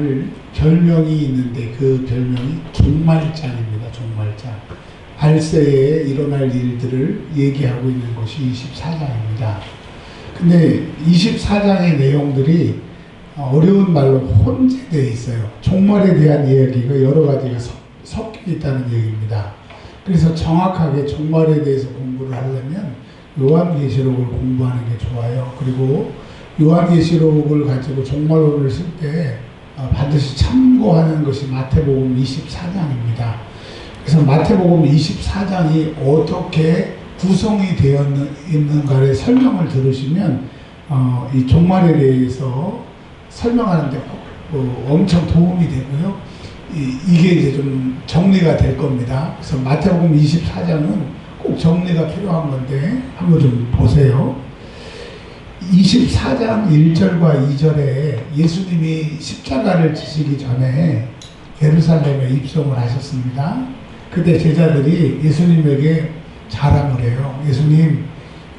종말장을 별명이 있는데 그 별명이 종말장입니다. 종말장. 알세에 일어날 일들을 얘기하고 있는 것이 24장입니다. 근데 24장의 내용들이 어려운 말로 혼재되어 있어요. 종말에 대한 이야기가 여러 가지가 섞- 섞여 있다는 얘기입니다. 그래서 정확하게 종말에 대해서 공부를 하려면 요한계시록을 공부하는 게 좋아요. 그리고 요한계시록을 가지고 종말론을 쓸때 어, 반드시 참고하는 것이 마태복음 24장입니다. 그래서 마태복음 24장이 어떻게 구성이 되어 있는가를 설명을 들으시면 어, 이 종말에 대해서 설명하는데 어, 엄청 도움이 되고요. 이, 게 이제 좀 정리가 될 겁니다. 그래서 마태복음 24장은 꼭 정리가 필요한 건데 한번 좀 보세요. 24장 1절과 2절에 예수님이 십자가를 지시기 전에 예루살렘에 입성을 하셨습니다. 그때 제자들이 예수님에게 자랑을 해요. 예수님,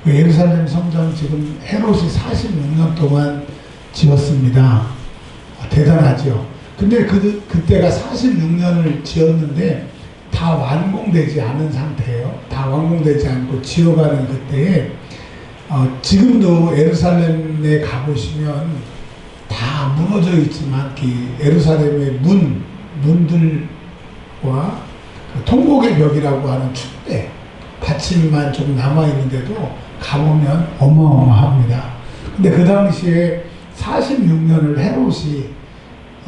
그 예루살렘 성전 지금 헤롯이 46년 동안 지었습니다. 아, 대단하죠. 근데 그, 그때가 46년을 지었는데 다 완공되지 않은 상태예요. 다 완공되지 않고 지어가는 그때에 어, 지금도 예루살렘에 가보시면 다 무너져 있지만 그 예루살렘의 문, 문들과 그 통곡의 벽이라고 하는 축대 받침만 좀 남아있는데도 가보면 어마어마합니다. 근데 그 당시에 46년을 헤롯이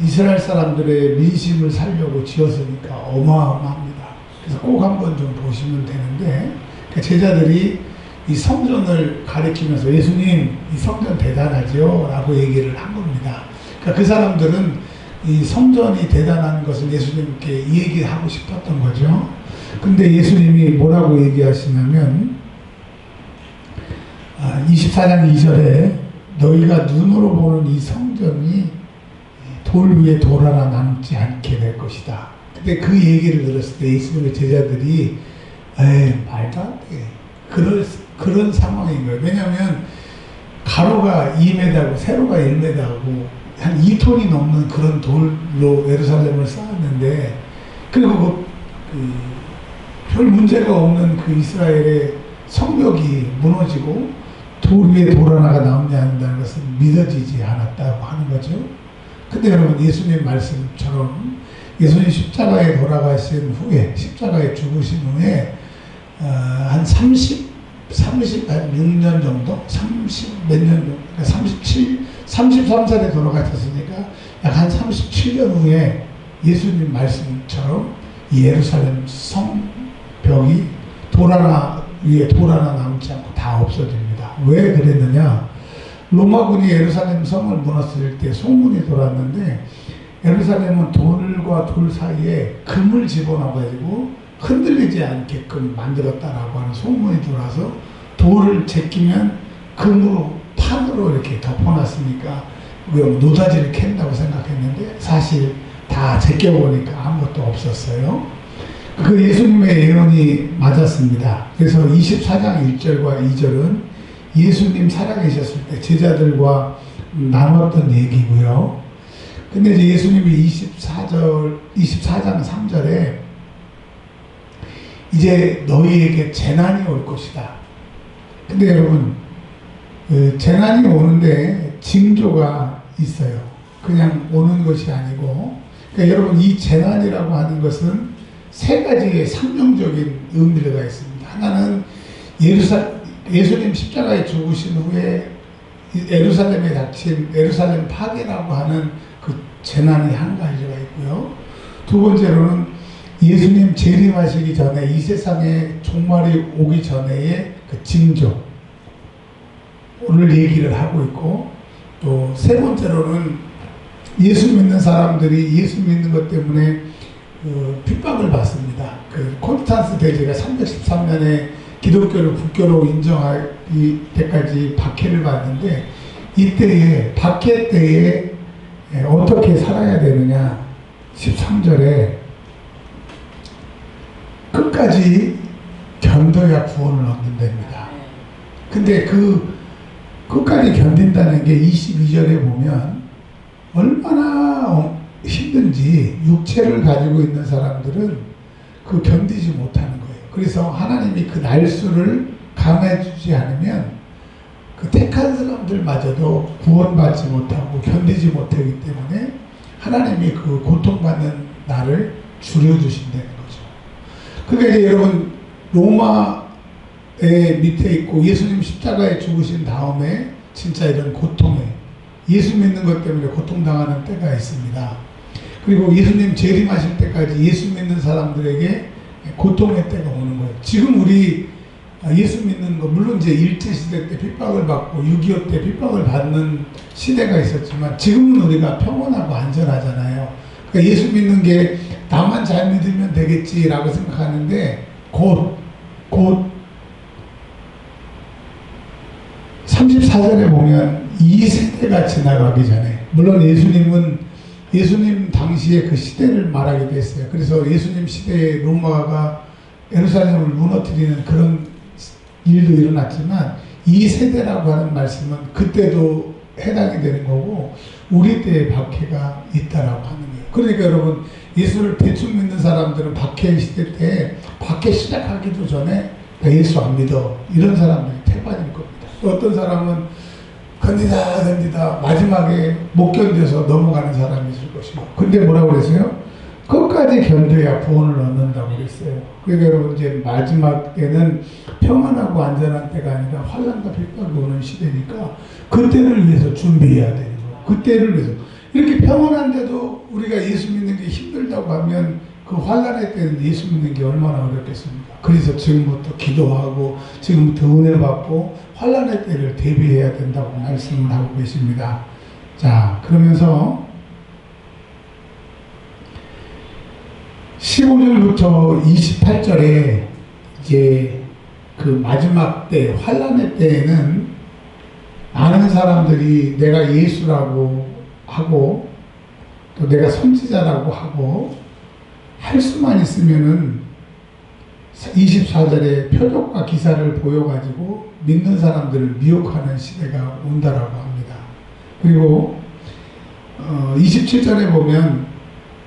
이스라엘 사람들의 민심을 살려고 지었으니까 어마어마합니다. 그래서 꼭 한번 좀 보시면 되는데 그 제자들이 이 성전을 가리키면서 예수님 이 성전 대단하죠 라고 얘기를 한 겁니다. 그러니까 그 사람들은 이 성전이 대단한 것을 예수님께 얘기하고 싶었던 거죠. 근데 예수님이 뭐라고 얘기하시냐면 24장 2절에 너희가 눈으로 보는 이 성전이 돌 위에 돌 하나 남지 않게 될 것이다. 근데 그 얘기를 들었을 때 예수님의 제자들이 에이 말도 안 돼. 그럴, 그런 상황인 거예요. 왜냐하면 가로가 2m고 세로가 1m고 한 2톤이 넘는 그런 돌로 예루살렘을 쌓았는데 그리고 그, 별 문제가 없는 그 이스라엘의 성벽이 무너지고 돌 위에 돌 하나가 나오지 않는다는 것은 믿어지지 않았다고 하는 거죠. 근데 여러분 예수님 말씀처럼 예수님 십자가에 돌아가신 후에 십자가에 죽으신 후에 어, 한 30, 36년 정도? 30 몇 년 정도? 그러니까 37, 33살에 돌아가셨으니까 약 한 37년 후에 예수님 말씀처럼 이 예루살렘 성벽이 돌 하나 위에 돌 하나 남지 않고 다 없어집니다. 왜 그랬느냐? 로마군이 예루살렘 성을 무너뜨릴 때 소문이 돌았는데 예루살렘은 돌과 돌 사이에 금을 집어넣어가지고 흔들리지 않게끔 만들었다라고 하는 소문이 돌아서 돌을 제끼면 금으로 판으로 이렇게 덮어놨으니까 우리가 노다지를 캔다고 생각했는데 사실 다 제껴보니까 아무것도 없었어요. 그 예수님의 예언이 맞았습니다. 그래서 24장 1절과 2절은 예수님 살아계셨을 때 제자들과 나눴던 얘기고요. 근데 이제 예수님이 24절, 24장 3절에 이제 너희에게 재난이 올 것이다. 근데 여러분, 그 재난이 오는데 징조가 있어요. 그냥 오는 것이 아니고, 그러니까 여러분 이 재난이라고 하는 것은 세 가지의 상명적인 의미가 있습니다. 하나는 예루살 예수님 십자가에 죽으신 후에 예루살렘에 닥친 예루살렘 파괴라고 하는 그 재난이 한 가지가 있고요. 두 번째로는 예수님 재림하시기 전에 이 세상에 종말이 오기 전에의 그 징조 오늘 얘기를 하고 있고 또 세 번째로는 예수 믿는 사람들이 예수 믿는 것 때문에 그 핍박을 받습니다. 그 콘스탄스 대제가 313년에 기독교를 국교로 인정하기 때까지 박해를 받는데 이때에 박해 때에 어떻게 살아야 되느냐 13절에 끝까지 견뎌야 구원을 얻는답니다. 근데 그 끝까지 견딘다는 게 22절에 보면 얼마나 어, 피든지 육체를 가지고 있는 사람들은 그 견디지 못하는 거예요. 그래서 하나님이 그 날수를 감해주지 않으면 그 택한 사람들마저도 구원받지 못하고 견디지 못하기 때문에 하나님이 그 고통받는 날을 줄여주신다는 거죠. 그러니까 이제 여러분 로마의 밑에 있고 예수님 십자가에 죽으신 다음에 진짜 이런 고통에 예수 믿는 것 때문에 고통당하는 때가 있습니다. 그리고 예수님 재림하실 때까지 예수 믿는 사람들에게 고통의 때가 오는 거예요. 지금 우리 예수 믿는 거 물론 이제 일제 시대 때 핍박을 받고 6.25 때 핍박을 받는 시대가 있었지만 지금은 우리가 평온하고 안전하잖아요. 그러니까 예수 믿는 게 나만 잘 믿으면 되겠지라고 생각하는데 곧, 곧 34절에 보면 이 세대가 지나가기 전에 물론 예수님은 예수님 당시에 그 시대를 말하기도 했어요. 그래서 예수님 시대에 로마가 예루살렘을 무너뜨리는 그런 일도 일어났지만 이 세대라고 하는 말씀은 그때도 해당이 되는 거고 우리 때의 박해가 있다라고 하는 거예요. 그러니까 여러분 예수를 대충 믿는 사람들은 박해 시대 때 박해 시작하기도 전에 나 예수 안 믿어 이런 사람들이 태반일 겁니다. 또 어떤 사람은 견디다 견디다 마지막에 못 견뎌서 넘어가는 사람이 있을 것이고 근데 뭐라고 그랬어요? 끝까지 견뎌야 구원을 얻는다고 그랬어요. 그러니까 여러분 이제 마지막에는 평안하고 안전한 때가 아니라 환란과 핍박이 오는 시대니까 그때를 위해서 준비해야 거예요. 그때를 위해서 이렇게 평안한데도 우리가 예수 믿는 게 힘들다고 하면 그 환란의 때는 예수 믿는 게 얼마나 어렵겠습니까? 그래서 지금부터 기도하고 지금부터 은혜 받고 환란의 때를 대비해야 된다고 말씀을 하고 계십니다. 자 그러면서 15절부터 28절에 이제 그 마지막 때 환란의 때에는 많은 사람들이 내가 예수라고 하고 또 내가 선지자라고 하고 할 수만 있으면은 24절에 표적과 기사를 보여가지고 믿는 사람들을 미혹하는 시대가 온다라고 합니다. 그리고 어 27절에 보면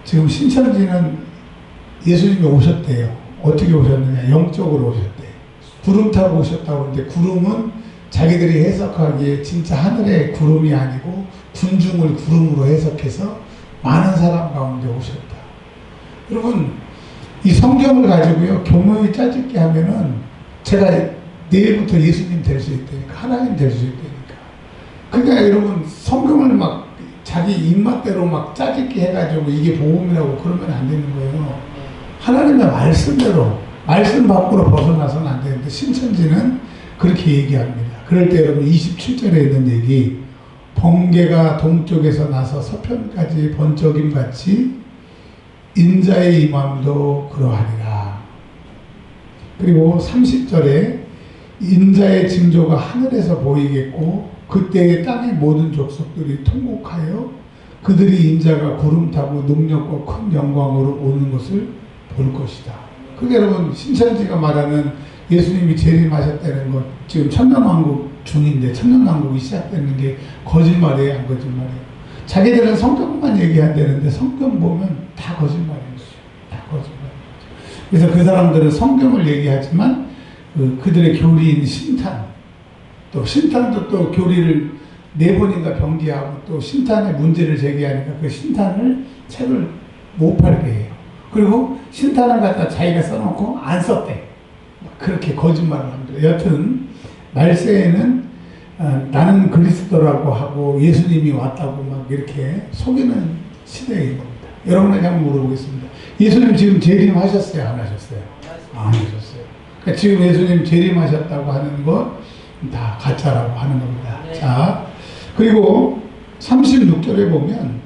지금 신천지는 예수님이 오셨대요. 어떻게 오셨느냐? 영적으로 오셨대. 구름 타고 오셨다고 하는데 구름은 자기들이 해석하기에 진짜 하늘의 구름이 아니고 군중을 구름으로 해석해서 많은 사람 가운데 오셨다. 여러분 이 성경을 가지고요 교묘히 짜집게 하면은 제가 내일부터 예수님 될 수 있다니까 하나님 될 수 있다니까. 그러니까 여러분 성경을 막 자기 입맛대로 막 짜집게 해가지고 이게 복음이라고 그러면 안 되는 거예요. 하나님의 말씀대로 말씀 밖으로 벗어나서는 안 되는데 신천지는 그렇게 얘기합니다. 그럴 때 여러분 27절에 있는 얘기 번개가 동쪽에서 나서 서편까지 번쩍임 같이 인자의 임함도 그러하리라. 그리고 30절에 인자의 징조가 하늘에서 보이겠고 그때의 땅의 모든 족속들이 통곡하여 그들이 인자가 구름 타고 능력과 큰 영광으로 오는 것을 볼 것이다. 그게 여러분 신천지가 말하는 예수님이 재림하셨다는 것 지금 천년왕국 중인데 천년왕국이 시작되는 게 거짓말이에요, 안 거짓말이에요. 자기들은 성경만 얘기한다는데 성경 보면 다 거짓말이에요. 다 거짓말. 그래서 그 사람들은 성경을 얘기하지만 그, 그들의 교리인 신탄 또 신탄도 또 교리를 네 번인가 병기하고 또 신탄의 문제를 제기하니까 그 신탄을 책을 못 팔게 해요. 그리고 신탄을 갖다 자기가 써놓고 안 썼대. 그렇게 거짓말을 합니다. 여튼 말세에는 어, 나는 그리스도라고 하고 예수님이 왔다고 막 이렇게 속이는 시대인 겁니다. 여러분에게 한번 물어보겠습니다. 예수님 지금 재림하셨어요? 안 하셨어요? 안 하셨어요. 그러니까 지금 예수님 재림하셨다고 하는 것 다 가짜라고 하는 겁니다. 네. 자, 그리고 36절에 보면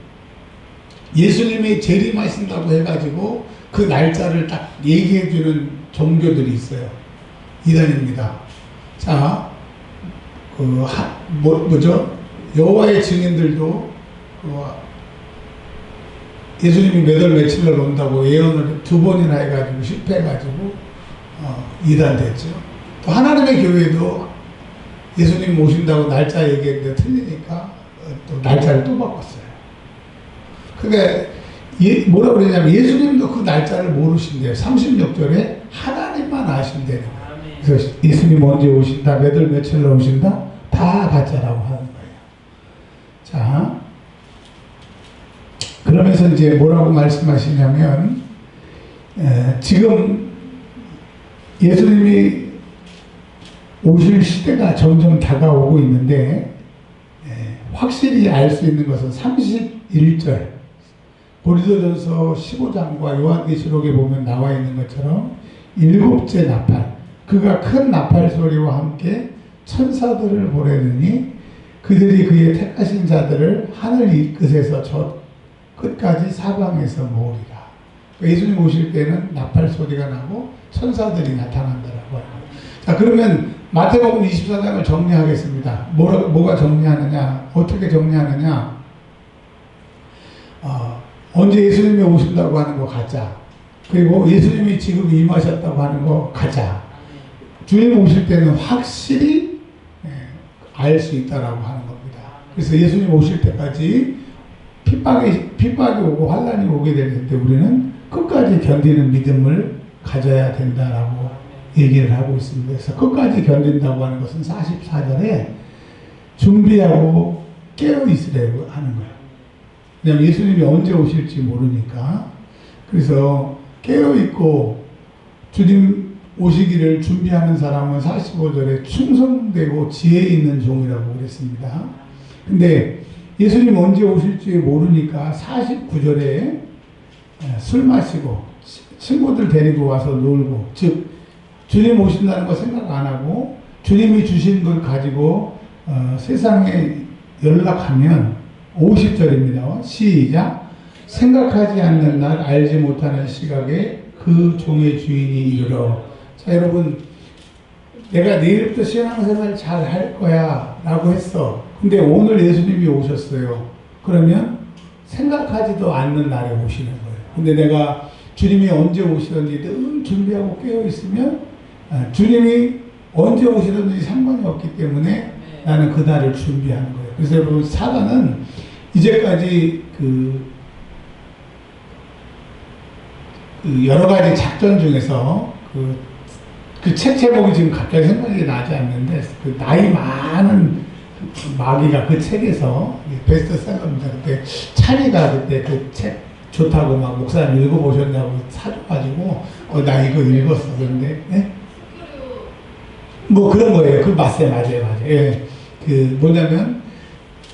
예수님이 재림하신다고 해가지고 그 날짜를 딱 얘기해주는 종교들이 있어요. 이단입니다. 자, 그, 하, 뭐, 뭐죠? 여호와의 증인들도 그 예수님이 몇월 며칠날 온다고 예언을 두 번이나 해가지고 실패해가지고 어, 이단됐죠. 또 하나님의 교회도 예수님 오신다고 날짜 얘기했는데 틀리니까 어, 또 날짜를 또 바꿨어요. 그게 예, 뭐라 그러냐면 예수님도 그 날짜를 모르신대요. 36절에 하나님만 아신대요. 그래서 예수님 언제 오신다, 몇월 며칠 날 오신다, 다 가짜라고 하는 거예요. 자, 그러면서 이제 뭐라고 말씀하시냐면, 에, 지금 예수님이 오실 시대가 점점 다가오고 있는데, 에, 확실히 알 수 있는 것은 31절, 고린도전서 15장과 요한계시록에 보면 나와 있는 것처럼 일곱째 나팔, 그가 큰 나팔 소리와 함께 천사들을 보내느니 그들이 그의 택하신 자들을 하늘 이 끝에서 저 끝까지 사방에서 모으리라. 예수님 오실 때는 나팔 소리가 나고 천사들이 나타난다라고 거예요. 자 그러면 마태복음 24장을 정리하겠습니다. 뭐라, 뭐가 정리하느냐? 어떻게 정리하느냐? 어, 언제 예수님이 오신다고 하는 거 가짜. 그리고 예수님이 지금 임하셨다고 하는 거 가짜. 주님 오실 때는 확실히 예, 알수 있다라고 하는 겁니다. 그래서 예수님 오실 때까지 핍박이, 핍박이 오고 환란이 오게 될 텐데 우리는 끝까지 견디는 믿음을 가져야 된다라고 얘기를 하고 있습니다. 그래서 끝까지 견딘다고 하는 것은 44절에 준비하고 깨어 있으라고 하는 거예요. 왜냐하면 예수님이 언제 오실지 모르니까. 그래서 깨어 있고 주님 오시기를 준비하는 사람은 45절에 충성되고 지혜 있는 종이라고 그랬습니다. 근데 예수님 언제 오실지 모르니까 49절에 술 마시고 친구들 데리고 와서 놀고 즉 주님 오신다는 거 생각 안 하고 주님이 주신 걸 가지고 어, 세상에 연락하면 50절입니다. 시작. 생각하지 않는 날 알지 못하는 시각에 그 종의 주인이 이르러. 자 여러분 내가 내일부터 신앙생활 잘 할 거야 라고 했어. 근데 오늘 예수님이 오셨어요. 그러면 생각하지도 않는 날에 오시는 거예요. 근데 내가 주님이 언제 오시든지 늘 준비하고 깨어 있으면 아, 주님이 언제 오시든지 상관이 없기 때문에 나는 그 날을 준비하는 거예요. 그래서 여러분 사단은 이제까지 그 그 여러 가지 작전 중에서 그, 그책 제목이 지금 갑자기 생각이 나지 않는데 그 나이 많은 마귀가 그 책에서 베스트셀러입니다. 그때 찬이가 그때 그 책 좋다고 막 목사님 읽어보셨냐고 사줘가지고 어, 나 이거 읽었어. 그런데 예? 뭐 그런 거예요. 그 맞아요, 맞아요, 맞아요. 예. 그 뭐냐면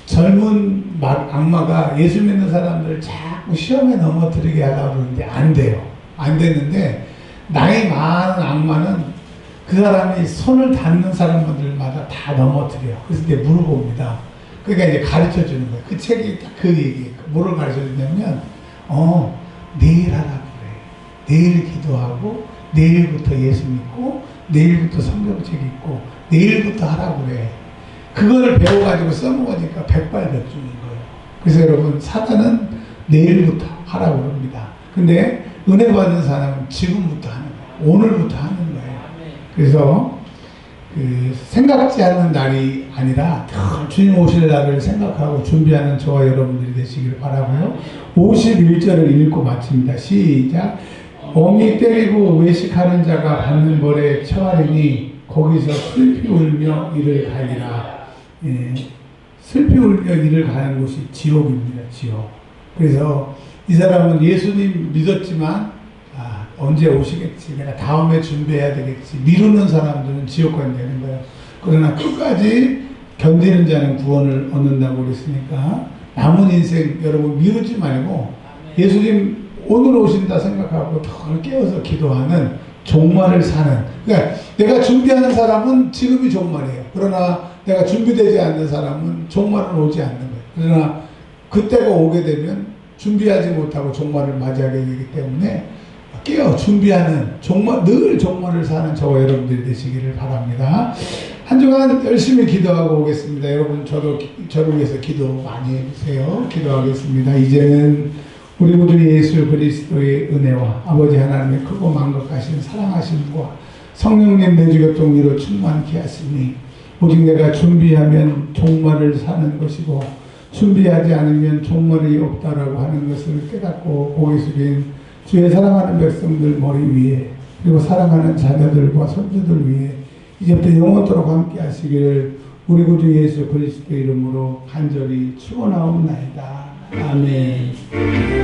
젊은 막 악마가 예수 믿는 사람들을 자꾸 시험에 넘어뜨리게 하려고 그러는데 안 돼요. 안 되는데 나이 많은 악마는 그 사람이 손을 닿는 사람들마다 다 넘어뜨려요. 그래서 이제 물어봅니다. 그러니까 이제 가르쳐 주는 거예요. 그 책이 딱그 얘기. 뭐를 가르쳐 주냐면, 어, 내일 하라고 그래. 내일 기도하고, 내일부터 예수 믿고, 내일부터 성경책 읽고, 내일부터 하라고 그래. 그거를 배워가지고 써먹으니까 백발백중인 거예요. 그래서 여러분, 사단은 내일부터 하라고 합니다. 근데 은혜 받은 사람은 지금부터 하는 거예요. 오늘부터 하는 거예요. 그래서 그 생각지 않는 날이 아니라 늘 주님 오실 날을 생각하고 준비하는 저와 여러분들이 되시길 바라고요. 51절을 읽고 마칩니다. 시작. 어미 때리고 외식하는 자가 받는 벌에 처하리니 거기서 슬피 울며 이를 가리라. 예, 슬피 울며 이를 가는 곳이 지옥입니다. 지옥. 그래서 이 사람은 예수님 믿었지만 아, 언제 오시겠지. 내가 다음에 준비해야 되겠지. 미루는 사람들은 지옥 간 되는 거예요. 그러나 끝까지 견디는 자는 구원을 얻는다고 그랬으니까 남은 인생 여러분 미루지 말고 예수님 오늘 오신다 생각하고 더 깨어서 기도하는 종말을 사는 그러니까 내가 준비하는 사람은 지금이 종말이에요. 그러나 내가 준비되지 않는 사람은 종말은 오지 않는 거예요. 그러나 그때가 오게 되면 준비하지 못하고 종말을 맞이하게 되기 때문에 깨어 준비하는 종말 늘 종말을 사는 저와 여러분들이 되시기를 바랍니다. 한 주간 열심히 기도하고 오겠습니다. 여러분 저도 기- 저를 위해서 기도 많이 해주세요. 기도하겠습니다. 이제는 우리 구주 예수 그리스도의 은혜와 아버지 하나님의 크고 만극하신 사랑하심과 성령님 내주 교통 위로 충만케 하시니 오직 내가 준비하면 종말을 사는 것이고 준비하지 않으면 존머리 없다라고 하는 것을 깨닫고 고개 숙인 주의 사랑하는 백성들 머리 위에 그리고 사랑하는 자녀들과 손주들 위해 이제부터 영원토록 함께 하시기를 우리 구주 예수 그리스도 이름으로 간절히 축원하옵나이다. 아멘.